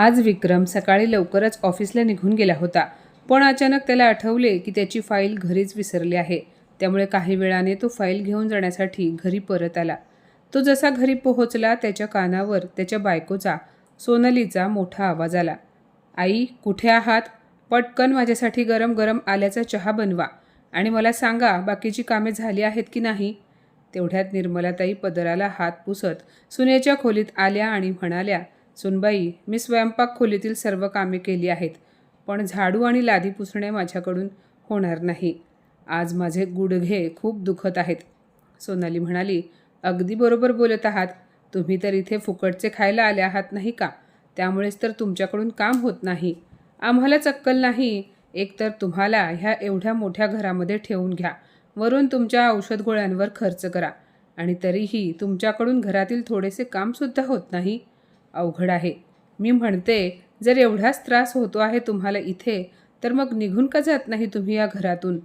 आज विक्रम सकाळी लवकरच ऑफिसला निघून गेला होता. पण अचानक त्याला आठवले की त्याची फाईल घरीच विसरली आहे. त्यामुळे काही वेळाने तो फाईल घेऊन जाण्यासाठी घरी परत आला. तो जसा घरी पोहोचला त्याच्या कानावर त्याच्या बायकोचा सोनालीचा मोठा आवाज आला. आई कुठे आहात? पटकन माझ्यासाठी गरम गरम आल्याचा चहा बनवा आणि मला सांगा बाकीची कामे झाली आहेत की नाही. तेवढ्यात निर्मलाताई पदराला हात पुसत सुनेच्या खोलीत आल्या आणि म्हणाल्या सुनबाई मी स्वयंपाक खोलीतील सर्व कामे केली आहेत पण झाडू आणि लादी पुसणे माझ्याकडून होणार नाही. आज माझे गुडघे खूप दुखत आहेत. सोनाली म्हणाली अगदी बरोबर बोलत आहात. तुम्ही तर इथे फुकटचे खायला आले आहात नाही का? त्यामुळेच तर तुमच्याकडून काम होत नाही. आम्हाला चक्कल नाही. एकतर तुम्हाला ह्या एवढ्या मोठ्या घरामध्ये ठेवून घ्या. वरून तुमच्या औषध गोळ्यांवर खर्च करा. आणि तरीही तुमच्याकडून घरातील थोडेसे कामसुद्धा होत नाही. अवघड आहे. मी म्हणते जर एवढाच त्रास होतो आहे तुम्हाला इथे तर मग निघून का जात नाही तुम्ही या घरातून?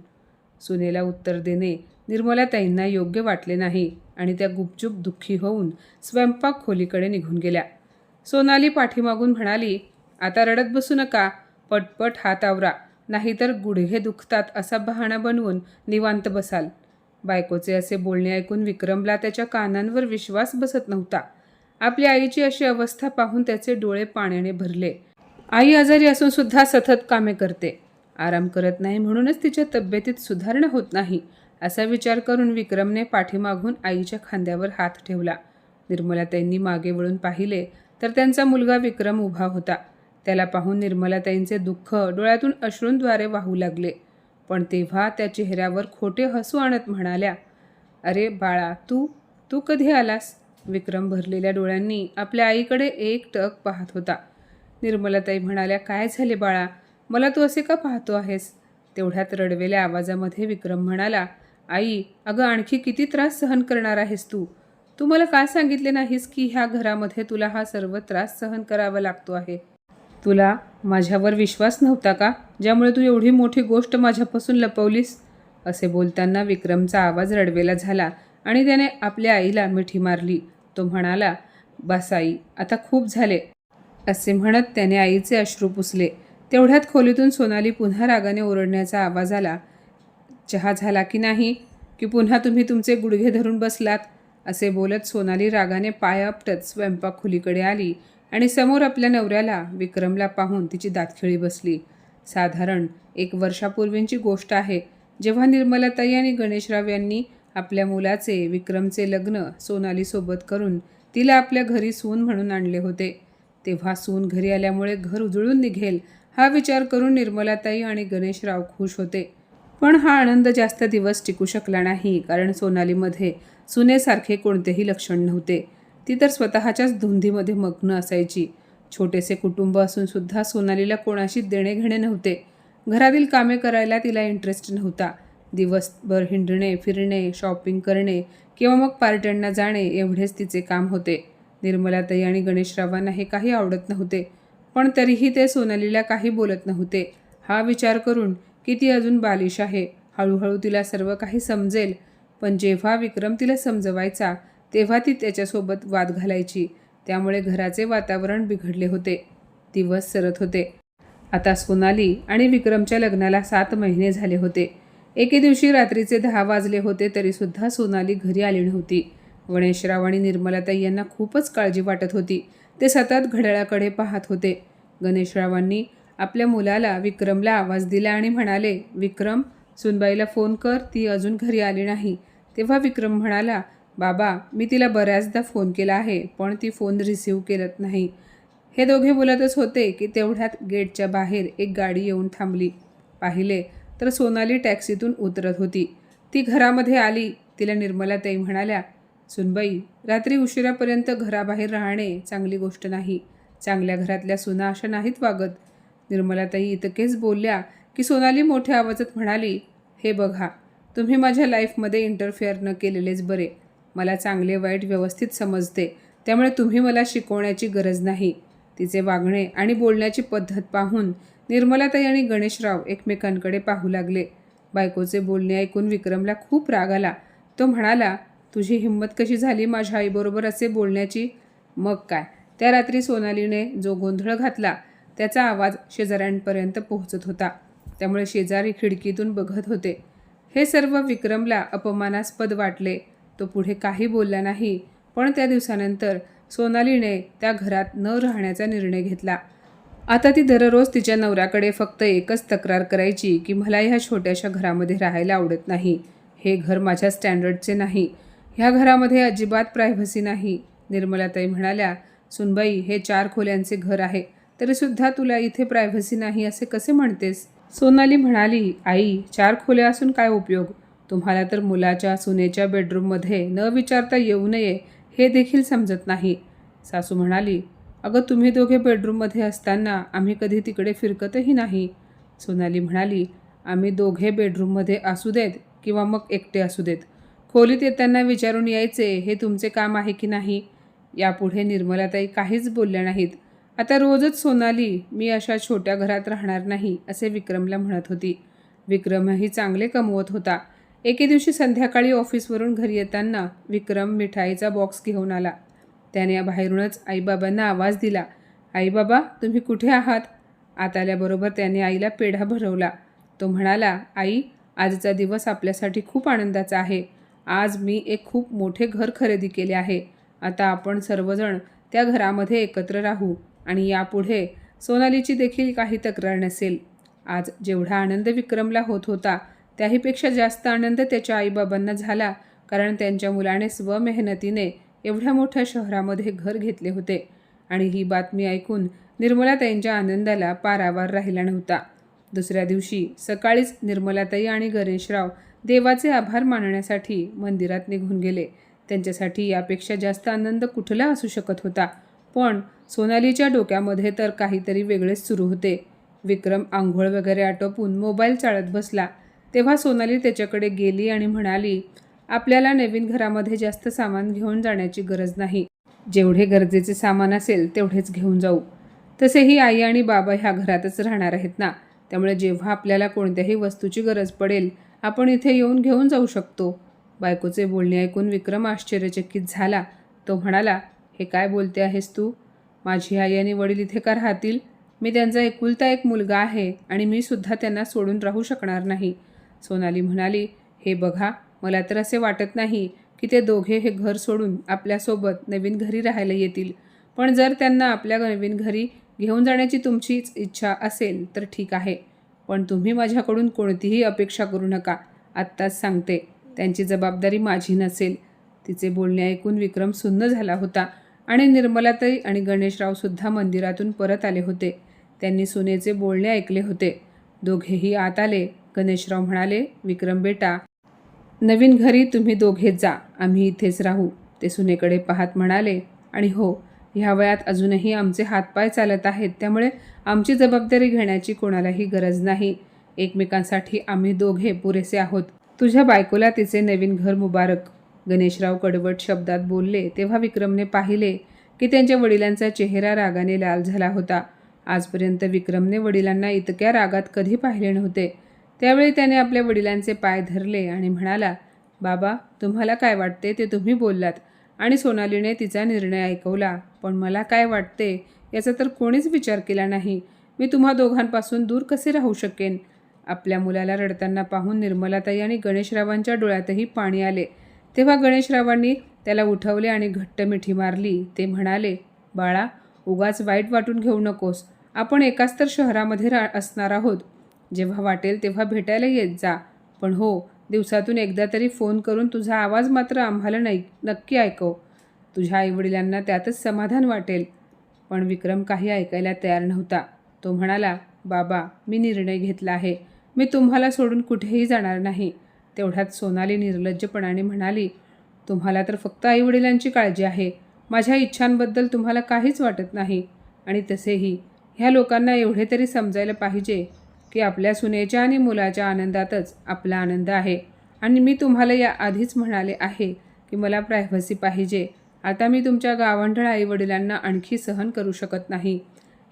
सुनेला उत्तर देणे निर्मला ताईंना योग्य वाटले नाही आणि त्या गुपचूप दुःखी होऊन स्वयंपाक खोलीकडे निघून गेल्या. सोनाली पाठीमागून म्हणाली आता रडत बसू नका पटपट हात आवरा नाहीतर गुडघे दुखतात असा बहाणा बनवून निवांत बसाल. बायकोचे असे बोलणे ऐकून विक्रमला त्याच्या कानांवर विश्वास बसत नव्हता. आपल्या आईची अशी अवस्था पाहून त्याचे डोळे पाण्याने भरले. आई आजारी असून सुद्धा सतत कामे करते. आराम करत नाही म्हणूनच तिच्या तब्येतीत सुधारणा होत नाही असा विचार करून विक्रमने पाठीमागून आईच्या खांद्यावर हात ठेवला. निर्मलाताईंनी मागे वळून पाहिले तर त्यांचा मुलगा विक्रम उभा होता. त्याला पाहून निर्मलाताईंचे दुःख डोळ्यातून अश्रूंद्वारे वाहू लागले. पण तेव्हा त्या चेहऱ्यावर खोटे हसू आणत म्हणाल्या अरे बाळा तू तू कधी आलास? विक्रम भरलेल्या डोळ्यांनी आपल्या आईकडे एक टक पाहत होता. निर्मलाताई म्हणाल्या काय झाले बाळा? मला तू असे का पाहतो आहेस? तेवढ्यात रडवेल्या आवाजामध्ये विक्रम म्हणाला आई अगं आणखी किती त्रास सहन करणार आहेस तू? तू मला काय सांगितले नाहीस की ह्या घरामध्ये तुला हा सर्व त्रास सहन करावा लागतो आहे? तुला माझ्यावर विश्वास नव्हता का ज्यामुळे तू एवढी मोठी गोष्ट माझ्यापासून लपवलीस? असे बोलताना विक्रमचा आवाज रडवेला झाला आणि त्याने आपल्या आईला मिठी मारली. तो म्हणाला बस आई आता खूप झाले. असे म्हणत त्याने आईचे अश्रू पुसले. तेवढ्यात खोलीतून सोनाली पुन्हा रागाने ओरडण्याचा आवाज आला चहा झाला की नाही? की पुन्हा तुम्ही तुमचे गुडघे धरून बसलात? असे बोलत सोनाली रागाने पाय आपटत स्वयंपाक खोलीकडे आली आणि समोर आपल्या नवऱ्याला विक्रमला पाहून तिची दातखिळी बसली. साधारण एक वर्षापूर्वींची गोष्ट आहे जेव्हा निर्मलाताई आणि गणेशराव यांनी आपल्या मुलाचे विक्रमचे लग्न सोनालीसोबत करून तिला आपल्या घरी सून म्हणून आणले होते. तेव्हा सून घरी आल्यामुळे घर उजळून निघेल हा विचार करून निर्मलाताई आणि गणेशराव खुश होते. पण हा आनंद जास्त दिवस टिकू शकला नाही कारण सोनालीमध्ये सुनेसारखे कोणतेही लक्षण नव्हते. ती तर स्वतःच्याच धुंदीमध्ये मग्न असायची. छोटेसे कुटुंब असून सुद्धा सोनालीला कोणाशी देणे घेणे नव्हते. घरातील कामे करायला तिला इंटरेस्ट नव्हता. दिवसभर हिंडणे फिरणे शॉपिंग करणे किंवा मग पार्ट्यांना जाणे एवढेच तिचे काम होते. निर्मलाताई आणि गणेशरावांना हे काही आवडत नव्हते पण तरीही ते सोनालीला काही बोलत नव्हते. हा विचार करून की ती अजून बालिश आहे हळूहळू तिला सर्व काही समजेल पण जेव्हा विक्रम तिला समजवायचा तेव्हा ती त्याच्यासोबत वाद घालायची. त्यामुळे घराचे वातावरण बिघडले होते. दिवस सरत होते. आता सोनाली आणि विक्रमच्या लग्नाला सात महिने झाले होते. एके दिवशी रात्रीचे दहा वाजले होते तरीसुद्धा सोनाली घरी आली नव्हती. गणेशराव आणि निर्मलाताई यांना खूपच काळजी वाटत होती. ते सतत घड्याळाकडे पाहत होते. गणेशरावांनी आपल्या मुलाला विक्रमला आवाज दिला आणि म्हणाले विक्रम सुनबाईला फोन कर ती अजून घरी आली नाही. तेव्हा विक्रम म्हणाला बाबा मी तिला बऱ्याचदा फोन केला आहे पण ती फोन रिसीव केलत नाही. हे दोघे बोलतच होते की तेवढ्यात गेटच्या बाहेर एक गाडी येऊन थांबली. पाहिले तर सोनाली टॅक्सीतून उतरत होती. ती घरामध्ये आली. तिला निर्मला ताई म्हणाल्या सुनबाई रात्री उशिरापर्यंत घराबाहेर राहणे चांगली गोष्ट नाही. चांगल्या घरातल्या सुना अशा नाहीत वागत. निर्मलाताई इतकेच बोलल्या की सोनाली मोठ्या आवाजात म्हणाली हे बघा तुम्ही माझ्या लाईफमध्ये इंटरफेअर न केलेलेच बरे. मला चांगले वाईट व्यवस्थित समजते. त्यामुळे तुम्ही मला शिकवण्याची गरज नाही. तिचे वागणे आणि बोलण्याची पद्धत पाहून निर्मलाताई आणि गणेशराव एकमेकांकडे पाहू लागले. बायकोचे बोलणे ऐकून विक्रमला खूप राग आला. तो म्हणाला तुझी हिंमत कशी झाली माझ्या आईबरोबर असे बोलण्याची? मग काय त्या रात्री सोनालीने जो गोंधळ घातला त्याचा आवाज शेजाऱ्यांपर्यंत पोहोचत होता. त्यामुळे शेजारी खिडकीतून बघत होते. हे सर्व विक्रमला अपमानास्पद वाटले. तो पुढे काही बोलला नाही पण त्या दिवसानंतर सोनालीने त्या घरात न राहण्याचा निर्णय घेतला. आता ती दररोज तिच्या नवऱ्याकडे फक्त एकच तक्रार करायची की मला ह्या छोट्याशा घरामध्ये राहायला आवडत नाही. हे घर माझ्या स्टँडर्डचे नाही. ह्या घरामध्ये अजिबात प्रायव्हसी नाही. निर्मलाताई म्हणाल्या सुनबाई हे चार खोल्यांचे घर आहे. तरीसुद्धा तुला इथे प्रायव्हसी नाही असे कसे म्हणतेस? सोनाली म्हणाली आई चार खोल्या असून काय उपयोग? तुम्हाला तर मुलाच्या सुनेच्या बेडरूममध्ये न विचारता येऊ नये हे देखील समजत नाही. सासू म्हणाली अगं तुम्ही दोघे बेडरूममध्ये असताना आम्ही कधी तिकडे फिरकतही नाही. सोनाली म्हणाली आम्ही दोघे बेडरूममध्ये असू देत किंवा मग एकटे असू देत. खोलीत येताना विचारून यायचे हे तुमचे काम आहे की नाही यापुढे निर्मलाताई काहीच बोलल्या नाहीत. आता रोजच सोनाली मी अशा छोट्या घरात राहणार नाही असे विक्रमला म्हणत होती. विक्रमही चांगले कमवत होता. एके दिवशी संध्याकाळी ऑफिसवरून घरी येताना विक्रम मिठाईचा बॉक्स घेऊन आला. त्याने बाहेरूनच आईबाबांना आवाज दिला. आईबाबा तुम्ही कुठे आहात? आत आल्याबरोबर त्याने आईला पेढा भरवला. तो म्हणाला आई आजचा दिवस आपल्यासाठी खूप आनंदाचा आहे. आज मी एक खूप मोठे घर खरेदी केले आहे. आता आपण सर्वजण त्या घरामध्ये एकत्र राहू आणि यापुढे सोनालीची देखील काही तक्रार नसेल. आज जेवढा आनंद विक्रमला होत होता त्याहीपेक्षा जास्त आनंद त्याच्या आईबाबांना झाला कारण त्यांच्या मुलाने स्वमेहनतीने एवढ्या मोठ्या शहरामध्ये घर घेतले होते आणि ही बातमी ऐकून निर्मलाताईंच्या आनंदाला पारावार राहिला नव्हता. दुसऱ्या दिवशी सकाळीच निर्मलाताई आणि गणेशराव देवाचे आभार मानण्यासाठी मंदिरात निघून गेले. त्यांच्यासाठी यापेक्षा जास्त आनंद कुठला असू शकत होता? पण सोनालीच्या डोक्यामध्ये तर काहीतरी वेगळेच सुरू होते. विक्रम आंघोळ वगैरे आटोपून मोबाईल चाळत बसला. तेव्हा सोनाली त्याच्याकडे गेली आणि म्हणाली आपल्याला नवीन घरामध्ये जास्त सामान घेऊन जाण्याची गरज नाही. जेवढे गरजेचे सामान असेल तेवढेच घेऊन जाऊ. तसेही आई आणि बाबा ह्या घरातच राहणार आहेत ना? त्यामुळे जेव्हा आपल्याला कोणत्याही वस्तूची गरज पडेल आपण इथे येऊन घेऊन जाऊ शकतो. बायकोचे बोलणे ऐकून विक्रम आश्चर्यचकित झाला. तो म्हणाला हे काय बोलते आहेस तू? माझी आई आणि वडील इथे का राहतील. मी त्यांचा एकुलता एक मुलगा आहे आणि मी सुद्धा त्यांना सोडून राहू शकणार नाही. सोनाली म्हणाली हे बघा मला तर असे वाटत नाही की ते दोघे हे घर सोडून आपल्यासोबत नवीन घरी राहायला येतील. पण जर त्यांना आपल्या नवीन घरी घेऊन जाण्याची तुमचीच इच्छा असेल तर ठीक आहे. पण तुम्ही माझ्याकडून कोणतीही अपेक्षा करू नका. आत्ताच सांगते. त्यांची जबाबदारी माझी नसेल. तिचे बोलणे ऐकून विक्रम सुन्न झाला होता आणि निर्मलाताई आणि गणेशरावसुद्धा मंदिरातून परत आले होते. त्यांनी सुनेचे बोलणे ऐकले होते. दोघेही आत आले. गणेशराव म्हणाले विक्रम बेटा नवीन घरी तुम्ही दोघे जा आम्ही इथेच राहू. ते सुनेकडे पाहत म्हणाले आणि हो ह्या वयात अजूनही आमचे हातपाय चालत आहेत त्यामुळे आमची जबाबदारी घेण्याची कोणालाही गरज नाही. एकमेकांसाठी आम्ही दोघे पुरेसे आहोत. तुझ्या बायकोला तिचे नवीन घर मुबारक. गणेशराव कडवट शब्दात बोलले तेव्हा विक्रमने पाहिले की त्यांच्या वडिलांचा चेहरा रागाने लाल झाला होता. आजपर्यंत विक्रमने वडिलांना इतक्या रागात कधी पाहिले नव्हते. त्यावेळी त्याने आपल्या वडिलांचे पाय धरले आणि म्हणाला बाबा तुम्हाला काय वाटते ते तुम्ही बोललात आणि सोनालीने तिचा निर्णय ऐकवला. पण मला काय वाटते याचा तर कोणीच विचार केला नाही. मी तुम्हा दोघांपासून दूर कसे राहू शकेन? आपल्या मुलाला रडताना पाहून निर्मलाताई आणि गणेशरावांच्या डोळ्यातही पाणी आले. तेव्हा गणेशरावांनी त्याला उठवले आणि घट्ट मिठी मारली. ते म्हणाले बाळा उगाच वाईट वाटून घेऊ नकोस. आपण एकाच तर शहरामध्ये रा असणार आहोत. जेव्हा वाटेल तेव्हा भेटायला येत जा. पण हो दिवसातून एकदा तरी फोन करून तुझा आवाज मात्र आम्हाला नाही नक्की ऐकव. तुझ्या आईवडिलांना त्यातच समाधान वाटेल. पण विक्रम काही ऐकायला तयार नव्हता. तो म्हणाला बाबा मी निर्णय घेतला आहे. मी तुम्हाला सोडून कुठेही जाणार नाही. तेवढ्यात सोनाली निर्लज्जपणाने म्हणाली तुम्हाला तर फक्त आईवडिलांची काळजी आहे. माझ्या इच्छांबद्दल तुम्हाला काहीच वाटत नाही. आणि तसेही ह्या लोकांना एवढे तरी समजायला पाहिजे. की आपल्या सुनेच्या आणि मुलाच्या आनंदातच आपला आनंद आहे. आणि मी तुम्हाला या आधीच म्हणाले आहे की मला प्रायव्हसी पाहिजे. आता मी तुमच्या गावंढळ आईवडिलांना आणखी सहन करू शकत नाही.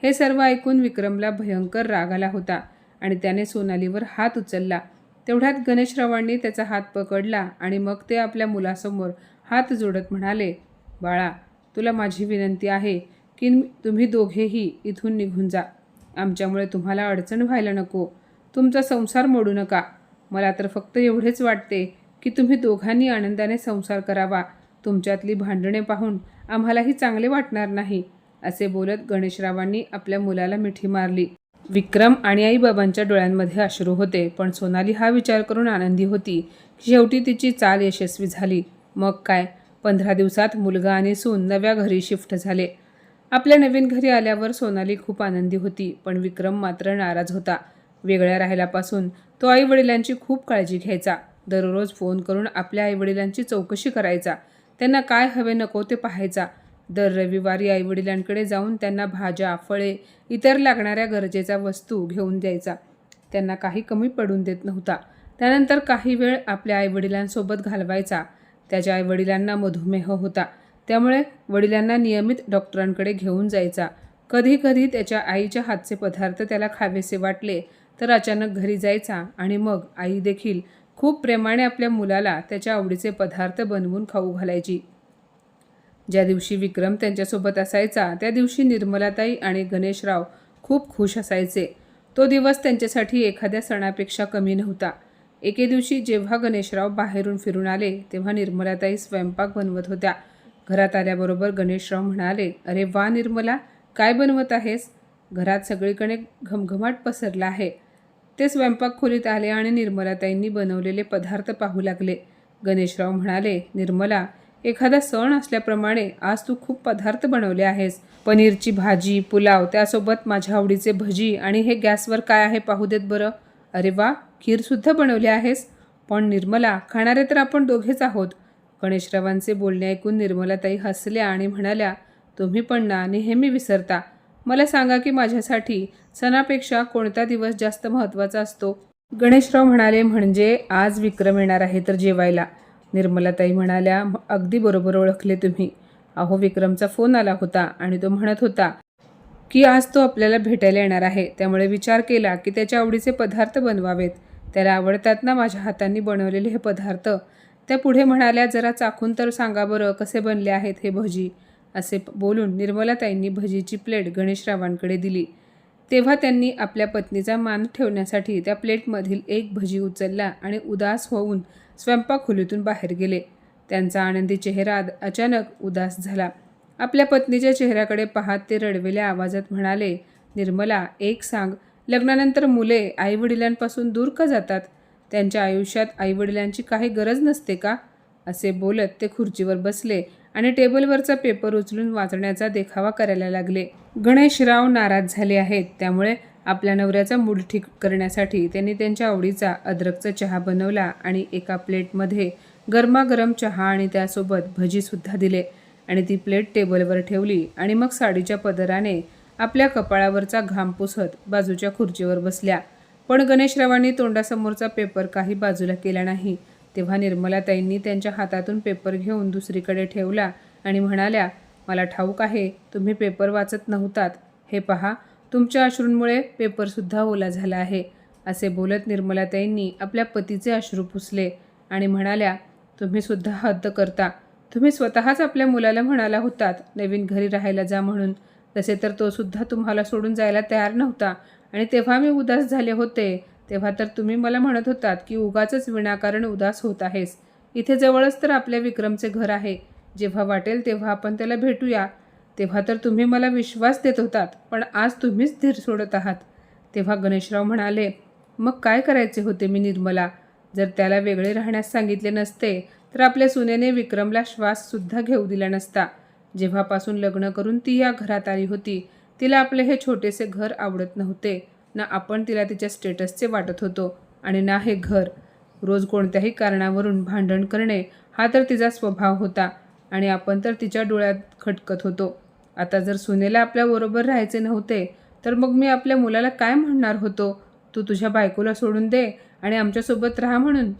हे सर्व ऐकून विक्रमला भयंकर राग आला होता आणि त्याने सोनालीवर हात उचलला. तेवढ्यात गणेशरावांनी त्याचा हात पकडला आणि मग ते आपल्या मुलासमोर हात जोडत म्हणाले बाळा तुला माझी विनंती आहे की तुम्ही दोघेही इथून निघून जा. आमच्यामुळे तुम्हाला अडचण व्हायला नको. तुमचा संसार मोडू नका. मला तर फक्त एवढेच वाटते की तुम्ही दोघांनी आनंदाने संसार करावा. तुमच्यातली भांडणे पाहून आम्हालाही चांगले वाटणार नाही असे बोलत गणेशरावांनी आपल्या मुलाला मिठी मारली. विक्रम आणि आईबाबांच्या डोळ्यांमध्ये अश्रू होते पण सोनाली हा विचार करून आनंदी होती की शेवटी तिची चाल यशस्वी झाली. मग काय? पंधरा दिवसात मुलगा आणि सून नव्या घरी शिफ्ट झाले. आपल्या नवीन घरी आल्यावर सोनाली खूप आनंदी होती पण विक्रम मात्र नाराज होता. वेगळ्या राहिल्यापासून तो आईवडिलांची खूप काळजी घ्यायचा. दररोज फोन करून आपल्या आईवडिलांची चौकशी करायचा. त्यांना काय हवे नको ते पाहायचा. दर रविवारी आईवडिलांकडे जाऊन त्यांना भाज्या फळे इतर लागणाऱ्या गरजेच्या वस्तू घेऊन द्यायचा. त्यांना काही कमी पडून देत नव्हता. त्यानंतर काही वेळ आपल्या आईवडिलांसोबत घालवायचा. त्याच्या आईवडिलांना मधुमेह होता. त्यामुळे वडिलांना नियमित डॉक्टरांकडे घेऊन जायचा. कधी कधी त्याच्या आईच्या हातचे पदार्थ त्याला खावेसे वाटले तर अचानक घरी जायचा आणि मग आई देखील खूप प्रेमाने आपल्या मुलाला त्याच्या आवडीचे पदार्थ बनवून खाऊ घालायची. ज्या दिवशी विक्रम त्यांच्यासोबत असायचा त्या दिवशी निर्मलाताई आणि गणेशराव खूप खुश असायचे. तो दिवस त्यांच्यासाठी एखाद्या सणापेक्षा कमी नव्हता. एके दिवशी जेव्हा गणेशराव बाहेरून फिरून आले तेव्हा निर्मलाताई स्वयंपाक बनवत होत्या. घरात आल्याबरोबर गणेशराव म्हणाले अरे वा निर्मला काय बनवत आहेस? घरात सगळीकडे घमघमाट पसरला आहे. ते स्वयंपाक खोलीत आले आणि निर्मलाताईंनी बनवलेले पदार्थ पाहू लागले. गणेशराव म्हणाले निर्मला एखादा सण असल्याप्रमाणे आज तू खूप पदार्थ बनवले आहेस. पनीरची भाजी पुलाव त्यासोबत माझ्या आवडीचे भजी आणि हे गॅसवर काय आहे पाहू देत बरं. अरे वा खीरसुद्धा बनवली आहेस? पण निर्मला खाणारे तर आपण दोघेच आहोत. गणेशरावांचे बोलणे ऐकून निर्मलाताई हसल्या आणि म्हणाल्या तुम्ही पण ना नेहमी विसरता. मला सांगा की माझ्यासाठी सणापेक्षा कोणता दिवस जास्त महत्त्वाचा असतो? गणेशराव म्हणाले म्हणजे आज विक्रम येणार आहे तर जेवायला. निर्मलाताई म्हणाल्या अगदी बरोबर ओळखले तुम्ही. अहो विक्रमचा फोन आला होता आणि तो म्हणत होता की आज तो आपल्याला भेटायला येणार आहे. त्यामुळे विचार केला की त्याच्या आवडीचे पदार्थ बनवावेत. त्याला आवडतात ना माझ्या हातांनी बनवलेले हे पदार्थ? त्या पुढे म्हणाल्या जरा चाखून तर सांगा बरं कसे बनले आहेत हे भजी? असे बोलून निर्मलाताईंनी भजीची प्लेट गणेशरावांकडे दिली. तेव्हा त्यांनी आपल्या पत्नीचा मान ठेवण्यासाठी त्या प्लेटमधील एक भजी उचलला आणि उदास होऊन स्वयंपाक खोलीतून बाहेर गेले. त्यांचा आनंदी चेहरा अचानक उदास झाला. आपल्या पत्नीच्या चेहऱ्याकडे पाहत ते रडवेल्या आवाजात म्हणाले निर्मला एक सांग लग्नानंतर मुले आईवडिलांपासून दूर का जातात? त्यांच्या आयुष्यात आईवडिलांची काही गरज नसते का? असे बोलत ते खुर्चीवर बसले आणि टेबलवरचा पेपर उचलून वाचण्याचा देखावा करायला लागले. गणेशराव नाराज झाले आहेत. त्यामुळे आपल्या नवऱ्याचा मूड ठीक करण्यासाठी त्यांनी त्यांच्या आवडीचा अद्रकचा चहा बनवला आणि एका प्लेटमध्ये गरमागरम चहा आणि त्यासोबत भजीसुद्धा दिले. आणि ती प्लेट टेबलवर ठेवली आणि मग साडीच्या पदराने आपल्या कपाळावरचा घाम पुसत बाजूच्या खुर्चीवर बसल्या. पण गणेशरावांनी तोंडासमोरचा पेपर काही बाजूला केला नाही. तेव्हा निर्मलाताईंनी त्यांच्या हातातून पेपर घेऊन दुसरीकडे ठेवला आणि म्हणाल्या मला ठाऊक आहे तुम्ही पेपर वाचत नव्हतात. हे पहा तुमच्या अश्रूंमुळे पेपरसुद्धा ओला झाला आहे. असे बोलत निर्मलाताईंनी आपल्या पतीचे अश्रू पुसले आणि म्हणाल्या तुम्हीसुद्धा हद्द करता. तुम्ही स्वतःच आपल्या मुलाला म्हणाला होतात नवीन घरी राहायला जा म्हणून. तसे तर तो सुद्धा तुम्हाला सोडून जायला तयार नव्हता आणि तेव्हा मी उदास झाले होते. तेव्हा तर तुम्ही मला म्हणत होतात की उगाच विनाकारण उदास होत आहेस. इथे जवळच तर आपल्या विक्रमचे घर आहे. जेव्हा वाटेल तेव्हा आपण त्याला भेटूया. तेव्हा तर तुम्ही मला विश्वास देत होतात पण आज तुम्हीच धीर सोडत आहात. तेव्हा गणेशराव म्हणाले मग काय करायचे होते मी निर्मला? जर त्याला वेगळे राहण्यास सांगितले नसते तर आपल्या सुनेने विक्रमला श्वाससुद्धा घेऊ दिला नसता. जेव्हापासून लग्न करून ती या घरात आली होती तिला आपले हे छोटेसे घर आवडत नव्हते. ना आपण तिला तिच्या स्टेटसचे वाटत होतो आणि ना हे घर. रोज कोणत्याही कारणावरून भांडण करणे हा तर तिचा स्वभाव होता आणि आपण तर तिच्या डोळ्यात खटकत होतो. आता जर सुनेला आपल्याबरोबर राहायचे नव्हते तर मग मी आपल्या मुलाला काय म्हणणार होतो? तू तुझ्या बायकोला सोडून दे आणि आमच्यासोबत राहा म्हणून.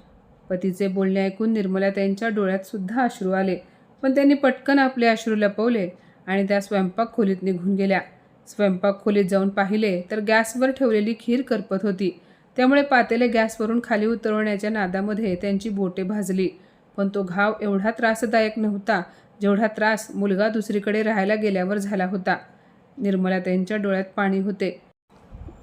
पतीचे बोलणे ऐकून निर्मला त्यांच्या डोळ्यात सुद्धा अश्रू आले. पण त्यांनी पटकन आपले अश्रू लपवले आणि त्या स्वयंपाक खोलीत निघून गेल्या. स्वयंपाक खोलीत जाऊन पाहिले तर गॅसवर ठेवलेली खीर करपत होती. त्यामुळे पातेले गॅसवरून खाली उतरवण्याच्या नादामध्ये त्यांची बोटे भाजली. पण तो घाव एवढा त्रासदायक नव्हता जेवढा त्रास मुलगा दुसरीकडे राहायला गेल्यावर झाला होता. निर्मलाताईंच्या डोळ्यात पाणी होते.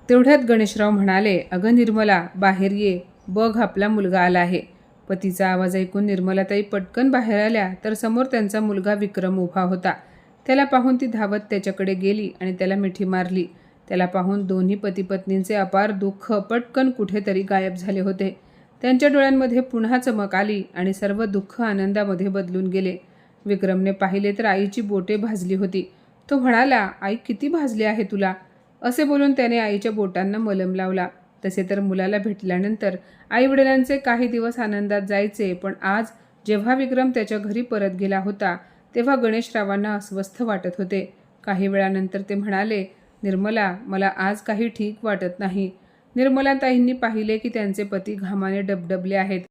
तेवढ्यात गणेशराव म्हणाले अगं निर्मला बाहेर ये. बघ आपला मुलगा आला आहे. पतीचा आवाज ऐकून निर्मलाताई पटकन बाहेर आल्या तर समोर त्यांचा मुलगा विक्रम उभा होता. त्याला पाहून ती धावत त्याच्याकडे गेली आणि त्याला मिठी मारली. त्याला पाहून दोन्ही पतीपत्नींचे अपार दुःख पटकन कुठेतरी गायब झाले होते. त्यांच्या डोळ्यांमध्ये पुन्हा चमक आली आणि सर्व दुःख आनंदामध्ये बदलून गेले. विक्रमने पाहिले तर आईची बोटे भाजली होती. तो म्हणाला आई किती भाजली आहे तुला? असे बोलून त्याने आईच्या बोटांना मलम लावला. तसे तर मुलाला भेटल्यानंतर आईवडिलांचे काही दिवस आनंदात जायचे पण आज जेव्हा विक्रम त्याच्या घरी परत गेला होता तेव्हा गणेशरावांना अस्वस्थ वाटत होते. काही वेळानंतर ते म्हणाले निर्मला मला आज काही ठीक वाटत नाही. निर्मलाताईंनी पाहिले की त्यांचे पती घामाने डबडबले आहेत.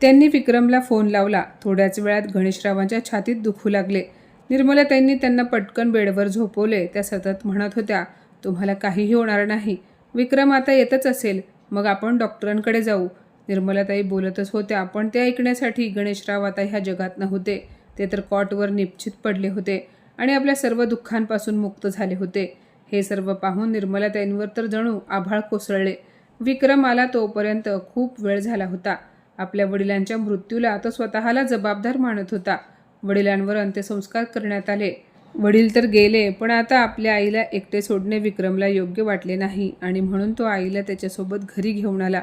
त्यांनी विक्रमला फोन लावला. थोड्याच वेळात गणेशरावांच्या छातीत दुखू लागले. निर्मलाताईंनी त्यांना पटकन बेडवर झोपवले. त्या सतत म्हणत होत्या तुम्हाला काहीही होणार नाही. विक्रम आता येतच असेल. मग आपण डॉक्टरांकडे जाऊ. निर्मलाताई बोलतच होत्या पण ते ऐकण्यासाठी गणेशराव आता ह्या जगात नव्हते. ते तर कॉटवर निश्चित पडले होते आणि आपल्या सर्व दुःखांपासून मुक्त झाले होते. हे सर्व पाहून निर्मलाताईंवर तर जणू आभाळ कोसळले. विक्रम आला तोपर्यंत खूप वेळ झाला होता. आपल्या वडिलांच्या मृत्यूला तो स्वतःला जबाबदार मानत होता. वडिलांवर अंत्यसंस्कार करण्यात आले. वडील तर गेले पण आता आपल्या आईला एकटे सोडणे विक्रमला योग्य वाटले नाही आणि म्हणून तो आईला त्याच्यासोबत घरी घेऊन आला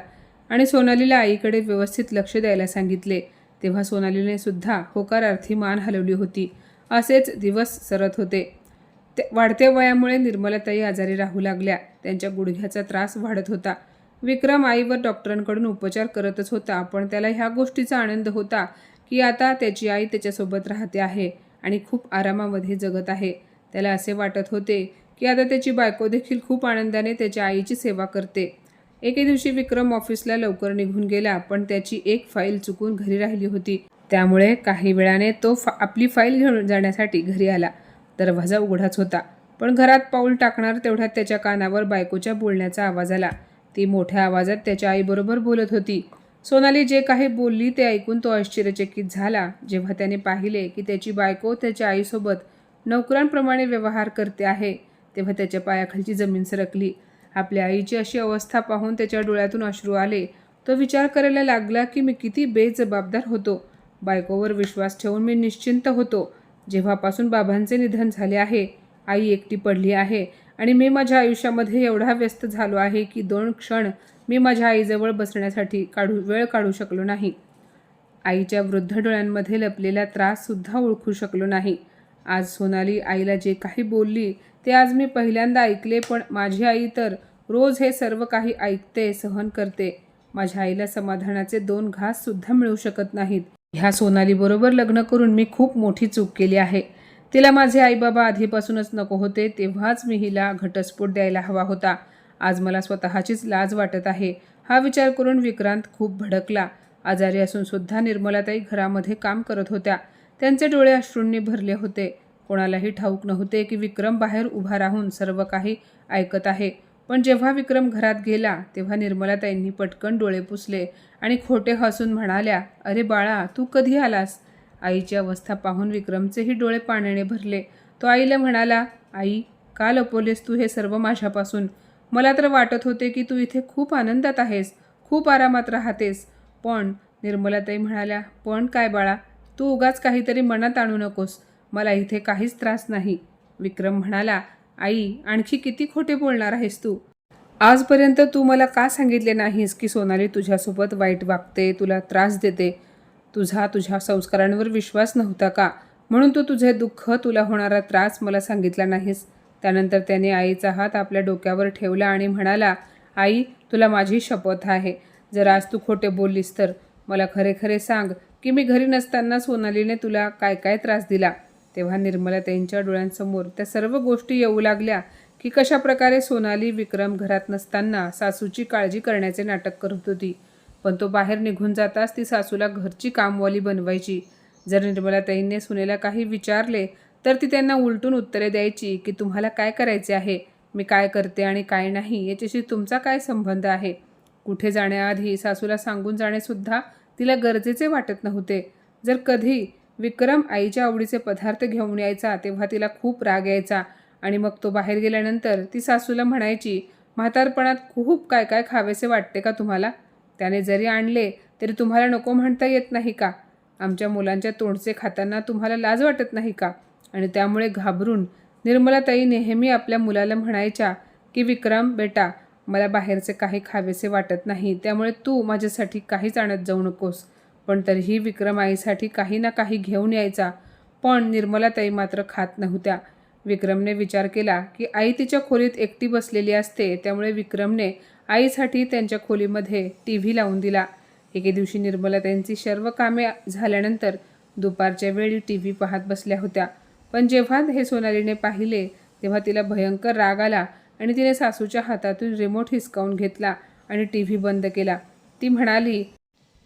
आणि सोनालीला आईकडे व्यवस्थित लक्ष द्यायला सांगितले. तेव्हा सोनालीने सुद्धा होकारार्थी मान हलवली होती. असेच दिवस सरत होते. ते वाढत्या वयामुळे निर्मलाताई आजारी राहू लागल्या. त्यांच्या गुडघ्याचा त्रास वाढत होता. विक्रम आईवर डॉक्टरांकडून उपचार करतच होता पण त्याला ह्या गोष्टीचा आनंद होता की आता त्याची आई त्याच्यासोबत राहते आहे आणि खूप आरामामध्ये जगत आहे. त्याला असे वाटत होते की आता त्याची बायको देखील खूप आनंदाने त्याच्या आईची सेवा करते. एके दिवशी विक्रम ऑफिसला लवकर निघून गेला पण त्याची एक फाईल चुकून घरी राहिली होती. त्यामुळे काही वेळाने तो फा आपली फाईल घेऊन जाण्यासाठी घरी आला. दरवाजा उघडाच होता. पण घरात पाऊल टाकणार तेवढ्यात त्याच्या कानावर बायकोच्या बोलण्याचा आवाज आला. ती मोठ्या आवाजात त्याच्या आईबरोबर बोलत होती. सोनाली जे काही बोलली ते ऐकून तो आश्चर्यचकित झाला. जेव्हा त्याने पाहिले की त्याची बायको त्याच्या आईसोबत नोकरांप्रमाणे व्यवहार करते आहे तेव्हा त्याच्या पायाखालची जमीन सरकली. आपल्या आईची अशी अवस्था पाहून त्याच्या डोळ्यातून अश्रू आले. तो विचार करायला लागला की मी किती बेजबाबदार होतो. बायकोवर विश्वास ठेवून मी निश्चिंत होतो. जेव्हापासून बाबांचे निधन झाले आहे आई एकटी पडली आहे आणि मी माझ्या आयुष्यामध्ये एवढा व्यस्त झालो आहे की दोन क्षण मी माझ्या आईजवळ बसण्यासाठी काढू वेळ काढू शकलो नाही. आईच्या वृद्ध डोळ्यांमध्ये लपलेला त्राससुद्धा ओळखू शकलो नाही. आज सोनाली आईला जे काही बोलली ते आज मी पहिल्यांदा ऐकले पण माझी आई तर रोज हे सर्व काही ऐकते सहन करते. माझ्या आईला समाधानाचे दोन घाससुद्धा मिळू शकत नाहीत. ह्या सोनालीबरोबर लग्न करून मी खूप मोठी चूक केली आहे. तिला माझे आईबाबा आधीपासूनच नको होते तेव्हाच मी हिला घटस्फोट द्यायला हवा होता. आज मला स्वतःचीच लाज वाटत आहे. हा विचार करून विक्रांत खूप भडकला. आजारी असून सुद्धा निर्मलाताई घरामध्ये काम करत होत्या. त्यांचे डोळे अश्रूंनी भरले होते. कोणालाही ठाऊक नव्हते की विक्रम बाहेर उभा राहून सर्व काही ऐकत आहे. पण जेव्हा विक्रम घरात गेला तेव्हा निर्मलाताईंनी पटकन डोळे पुसले आणि खोटे हसून म्हणाल्या अरे बाळा तू कधी आलास? आईची अवस्था पाहून विक्रमचेही डोळे पाण्याने भरले. तो आईला म्हणाला आई का लपवलेस तू हे सर्व माझ्यापासून? मला तर वाटत होते की तू इथे खूप आनंदात आहेस खूप आरामात राहतेस. पण निर्मलाताई म्हणाल्या पण काय बाळा तू उगाच काहीतरी मनात आणू नकोस. मला इथे काहीच त्रास नाही. विक्रम म्हणाला आई आणखी किती खोटे बोलणार आहेस तू? आजपर्यंत तू मला का सांगितले नाहीस की सोनाली तुझ्यासोबत वाईट वागते तुला त्रास देते? तुझा तुझ्या संस्कारांवर विश्वास नव्हता का? म्हणून तू तुझे दुःख तुला होणारा त्रास मला सांगितला नाहीस. त्यानंतर त्याने आईचा हात आपल्या डोक्यावर ठेवला आणि म्हणाला आई तुला माझी शपथ आहे. जर आज तू खोटे बोललीस तर मला खरे खरे सांग की मी घरी नसताना सोनालीने तुला काय काय त्रास दिला? तेव्हा निर्मला त्यांच्या डोळ्यांसमोर त्या सर्व गोष्टी येऊ लागल्या की कशा प्रकारे सोनाली विक्रम घरात नसताना सासूची काळजी करण्याचे नाटक करत होती. पण तो बाहेर निघून जाताच ती सासूला घरची कामवाली बनवायची. जर निर्मला ताईंनी सुनेला काही विचारले तर ती त्यांना उलटून उत्तरे द्यायची की तुम्हाला काय करायचे आहे? मी काय करते आणि काय नाही याच्याशी तुमचा काय संबंध आहे? कुठे जाण्याआधी सासूला सांगून जाणेसुद्धा तिला गरजेचे वाटत नव्हते. जर कधी विक्रम आईच्या आवडीचे पदार्थ घेऊन यायचा तेव्हा तिला खूप राग यायचा. आणि मग तो बाहेर गेल्यानंतर ती सासूला म्हणायची म्हातारपणात खूप काय काय खावेसे वाटते का तुम्हाला? त्याने जरी आणले तरी तुम्हाला नको म्हणता येत नाही का? आमच्या मुलांच्या तोंडचे खाताना तुम्हाला लाज वाटत नाही का? आणि त्यामुळे घाबरून निर्मलाताई नेहमी आपल्या मुलाला म्हणायच्या की विक्रम बेटा मला बाहेरचे काही खावेसे वाटत नाही त्यामुळे तू माझ्यासाठी काहीच आणत जाऊ नकोस. पण तरीही विक्रम आईसाठी काही ना काही घेऊन यायचा. पण निर्मलाताई मात्र खात नव्हत्या. विक्रमने विचार केला की आई तिच्या खोलीत एकटी बसलेली असते त्यामुळे विक्रमने आईसाठी त्यांच्या खोलीमध्ये टी व्ही लावून दिला. एके दिवशी निर्मलाताईंची सर्व कामे झाल्यानंतर दुपारच्या वेळी टी व्ही पाहत बसल्या होत्या. पण जेव्हा हे सोनालीने पाहिले तेव्हा तिला भयंकर राग आला आणि तिने सासूच्या हातातून रिमोट हिसकावून घेतला आणि टी व्ही बंद केला. ती म्हणाली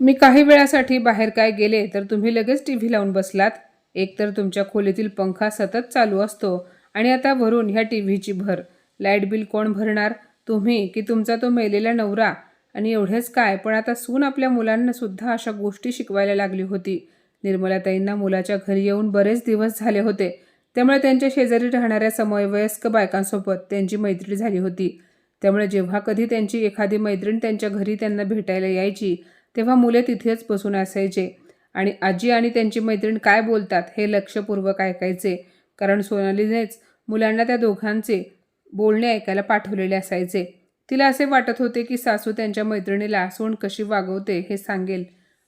मी काही वेळासाठी बाहेर काय गेले तर तुम्ही लगेच टी व्ही लावून बसलात. एकतर तुमच्या खोलीतील पंखा सतत चालू असतो आणि आता भरून ह्या टी व्हीची भर. लाइट बिल कोण भरणार? तुम्ही की तुमचा तो मेलेला नवरा? आणि एवढेच काय? पण आता सून आपल्या मुलांना सुद्धा अशा गोष्टी शिकवायला लागली होती. निर्मलाताईंना मुलाच्या घरी येऊन बरेच दिवस झाले होते. त्यामुळे त्यांच्या शेजारी राहणाऱ्या समवयस्क बायकांसोबत त्यांची मैत्री झाली होती. त्यामुळे जेव्हा कधी त्यांची एखादी मैत्रीण त्यांच्या घरी त्यांना भेटायला यायची तेव्हा मुले तिथेच बसून असायचे. आणि आजी आणि त्यांची मैत्रीण काय बोलतात हे लक्षपूर्वक ऐकायचे. कारण सोनालीनेच मुलांना त्या दोघांचे बोलणे ऐकायला पाठवलेले असायचे. तिला असे वाटत होते की सासू त्यांच्या मैत्रिणीला सोन कशी वागवते हे सांगेल.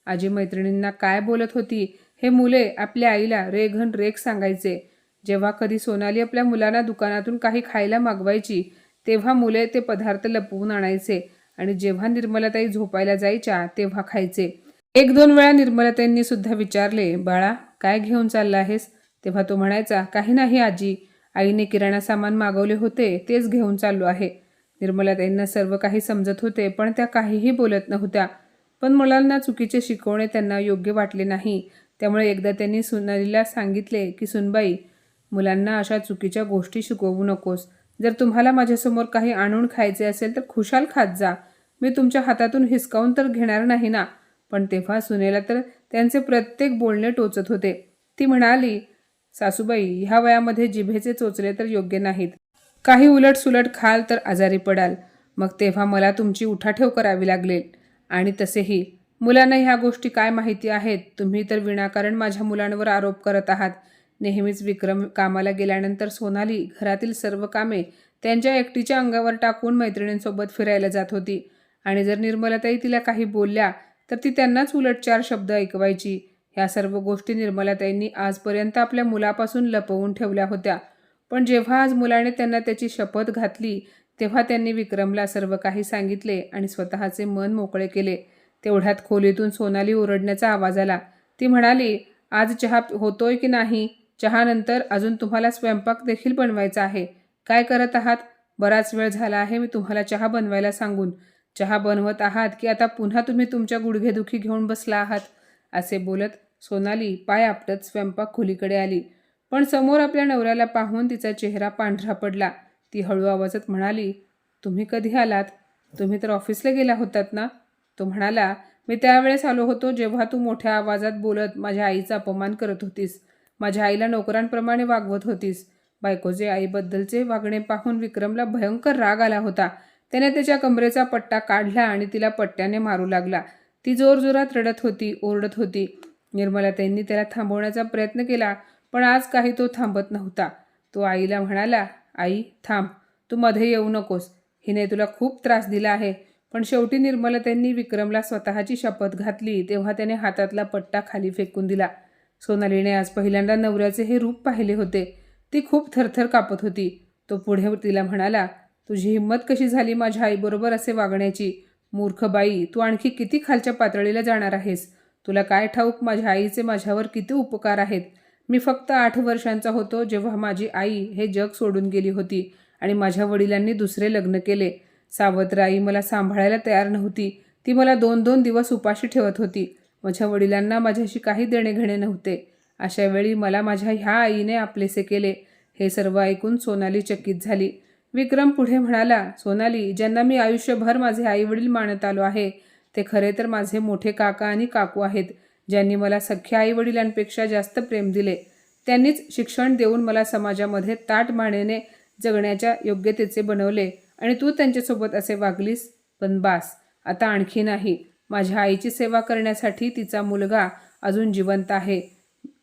आजी मैत्रिणींना काय बोलत होती हे मुले आपल्या आईला रेघन रेख सांगायचे. जेव्हा कधी सोनाली आपल्या मुलांना दुकानातून काही खायला मागवायची तेव्हा मुले ते पदार्थ लपवून आणायचे. आणि जेव्हा निर्मलाताई झोपायला जायच्या तेव्हा खायचे. एक दोन वेळा निर्मलाताईंनी सुद्धा विचारले बाळा काय घेऊन चालला आहेस? तेव्हा तो म्हणायचा काही नाही आजी. आईने किराणा सामान मागवले होते तेच घेऊन चाललो आहे. निर्मलाताईंना सर्व काही समजत होते पण त्या काहीही बोलत नव्हत्या. पण मुलांना चुकीचे शिकवणे त्यांना योग्य वाटले नाही. त्यामुळे एकदा त्यांनी सुनालीला सांगितले की सुनबाई मुलांना अशा चुकीच्या गोष्टी शिकवू नकोस. जर तुम्हाला माझ्यासमोर काही आणून खायचे असेल तर खुशाल खात जा. मी तुमच्या हातातून हिसकावून तर घेणार नाही ना. पण तेव्हा सुनेला तर त्यांचे प्रत्येक बोलणे टोचत होते. ती म्हणाली सासूबाई ह्या वयामध्ये जिभेचे चोचले तर योग्य नाहीत. काही उलट सुलट खाल तर आजारी पडाल. मग तेव्हा मला तुमची उठाठेव करावी लागेल. आणि तसेही मुलांना ह्या गोष्टी काय माहिती आहेत? तुम्ही तर विनाकारण माझ्या मुलांवर आरोप करत आहात. नेहमीच विक्रम कामाला गेल्यानंतर सोनाली घरातील सर्व कामे त्यांच्या एकटीच्या अंगावर टाकून मैत्रिणींसोबत फिरायला जात होती. आणि जर निर्मलाताई तिला काही बोलल्या तर ती त्यांनाच उलट चार शब्द ऐकवायची. ह्या सर्व गोष्टी निर्मलाताईंनी आजपर्यंत आपल्या मुलापासून लपवून ठेवल्या होत्या. पण जेव्हा आज मुलाने त्यांना त्याची शपथ घातली तेव्हा त्यांनी विक्रमला सर्व काही सांगितले आणि स्वतःचे मन मोकळे केले. तेवढ्यात खोलीतून सोनाली ओरडण्याचा आवाज आला. ती म्हणाली आज चहा होतोय की नाही? चहानंतर अजून तुम्हाला स्वयंपाक देखील बनवायचा आहे. काय करत आहात? बराच वेळ झाला आहे मी तुम्हाला चहा बनवायला सांगून. चहा बनवत आहात की आता पुन्हा तुम्ही तुमच्या गुडघेदुखी घेऊन बसला आहात? असे बोलत सोनाली पाय आपटत स्वयंपाक खोलीकडे आली. पण समोर आपल्या नवऱ्याला पाहून तिचा चेहरा पांढरा पडला. ती हळू आवाजात म्हणाली तुम्ही कधी आलात? तुम्ही तर ऑफिसला गेला होतात ना? तो म्हणाला मी त्यावेळेस आलो होतो जेव्हा तू मोठ्या आवाजात बोलत माझ्या आईचा अपमान करत होतीस. माझ्या आईला नोकरांप्रमाणे वागवत होतीस. बायकोचे आईबद्दलचे वागणे पाहून विक्रमला भयंकर राग आला होता. त्याने त्याच्या कमरेचा पट्टा काढला आणि तिला पट्ट्याने मारू लागला. ती जोरजोरात रडत होती ओरडत होती. निर्मलाताईंनी त्याला थांबवण्याचा प्रयत्न केला पण आज काही तो थांबत नव्हता. तो आईला म्हणाला आई थांब. तू मध्ये येऊ नकोस. हिने तुला खूप त्रास दिला आहे. पण शेवटी निर्मलतेंनी विक्रमला स्वतःची शपथ घातली तेव्हा त्याने हातातला पट्टा खाली फेकून दिला. सोनालीने आज पहिल्यांदा नवऱ्याचे हे रूप पाहिले होते. ती खूप थरथर कापत होती. तो पुढे तिला म्हणाला तुझी हिंमत कशी झाली माझ्या आईबरोबर असे वागण्याची? मूर्ख बाई तू आणखी किती खालच्या पातळीला जाणार आहेस? तुला काय ठाऊक माझ्या आईचे माझ्यावर किती उपकार आहेत? मी फक्त आठ वर्षांचा होतो जेव्हा माझी आई हे जग सोडून गेली होती आणि माझ्या वडिलांनी दुसरे लग्न केले. सावत्र आई मला सांभाळायला तयार नव्हती. ती मला दोन दोन दिवस उपाशी ठेवत होती. माझ्या वडिलांना माझ्याशी काही देणे घेणे नव्हते. अशा वेळी मला माझ्या ह्या आईने आपलेसे केले. हे सर्व ऐकून सोनाली चकित झाली. विक्रम पुढे म्हणाला सोनाली ज्यांना मी आयुष्यभर माझे आईवडील मानत आलो आहे ते खरे तर माझे मोठे काका आणि काकू आहेत ज्यांनी मला सख्या आई वडिलांपेक्षा जास्त प्रेम दिले. त्यांनीच शिक्षण देऊन मला समाजामध्ये ताट मानेने जगण्याच्या योग्यतेचे बनवले. आणि तू त्यांच्यासोबत असे वागलीस? पण बास आता आणखी नाही. माझ्या आईची सेवा करण्यासाठी तिचा मुलगा अजून जिवंत आहे.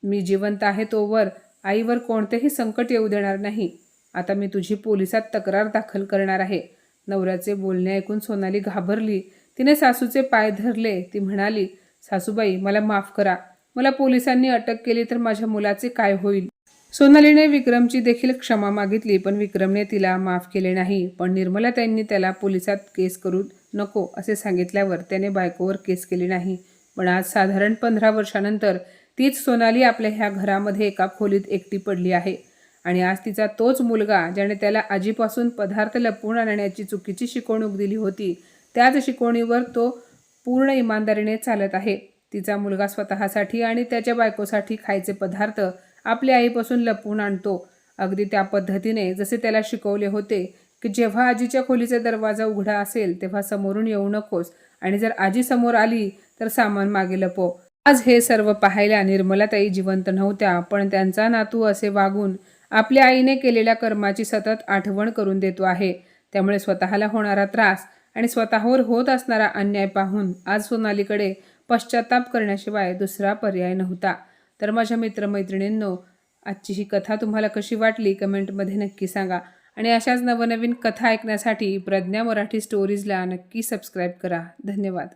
मी जिवंत आहे तोवर आईवर कोणतेही संकट येऊ देणार नाही. आता मी तुझी पोलिसात तक्रार दाखल करणार आहे. नवऱ्याचे बोलणे ऐकून सोनाली घाबरली. तिने सासूचे पाय धरले. ती म्हणाली सासूबाई मला माफ करा. मला पोलिसांनी अटक केली तर माझ्या मुलाचे काय होईल सोनालीने विक्रमची देखील क्षमा मागितली पण विक्रमने तिला माफ केले नाही. पण निर्मला त्यांनी त्याला पोलिसात केस करून नको असे सांगितल्यावर त्याने बायकोवर केस केली नाही. पण आज साधारण पंधरा वर्षानंतर तीच सोनाली आपल्या ह्या घरामध्ये एका खोलीत एकटी पडली आहे. आणि आज तिचा तोच मुलगा ज्याने त्याला आजीपासून पदार्थ लपवून आणण्याची चुकीची शिकवणूक दिली होती त्याच शिकवणीवर तो पूर्ण इमानदारीने चालत आहे. तिचा मुलगा स्वतःसाठी आणि त्याच्या बायकोसाठी खायचे पदार्थ आपल्या आईपासून लपवून आणतो. अगदी त्या पद्धतीने जसे त्याला शिकवले होते की जेव्हा आजीच्या खोलीचा दरवाजा उघडा असेल तेव्हा समोरून येऊ नकोस. आणि जर आजी समोर आली तर सामान मागे लपो आज हे सर्व पाहायला निर्मलाताई जिवंत नव्हत्या पण त्यांचा नातू असे वागून आपल्या आईने केलेल्या कर्माची सतत आठवण करून देतो आहे. त्यामुळे स्वतःला होणारा त्रास आणि स्वतःवर होत असणारा अन्याय पाहून आज सोनालीकडे पश्चाताप करण्याशिवाय दुसरा पर्याय नव्हता. तर माझ्या मित्रमैत्रिणींनो आजची ही कथा तुम्हाला कशी वाटली? कमेंटमध्ये नक्की सांगा. आणि अशाच नवनवीन कथा ऐकण्यासाठी प्रज्ञा मराठी स्टोरीजला नक्की सबस्क्राईब करा. धन्यवाद.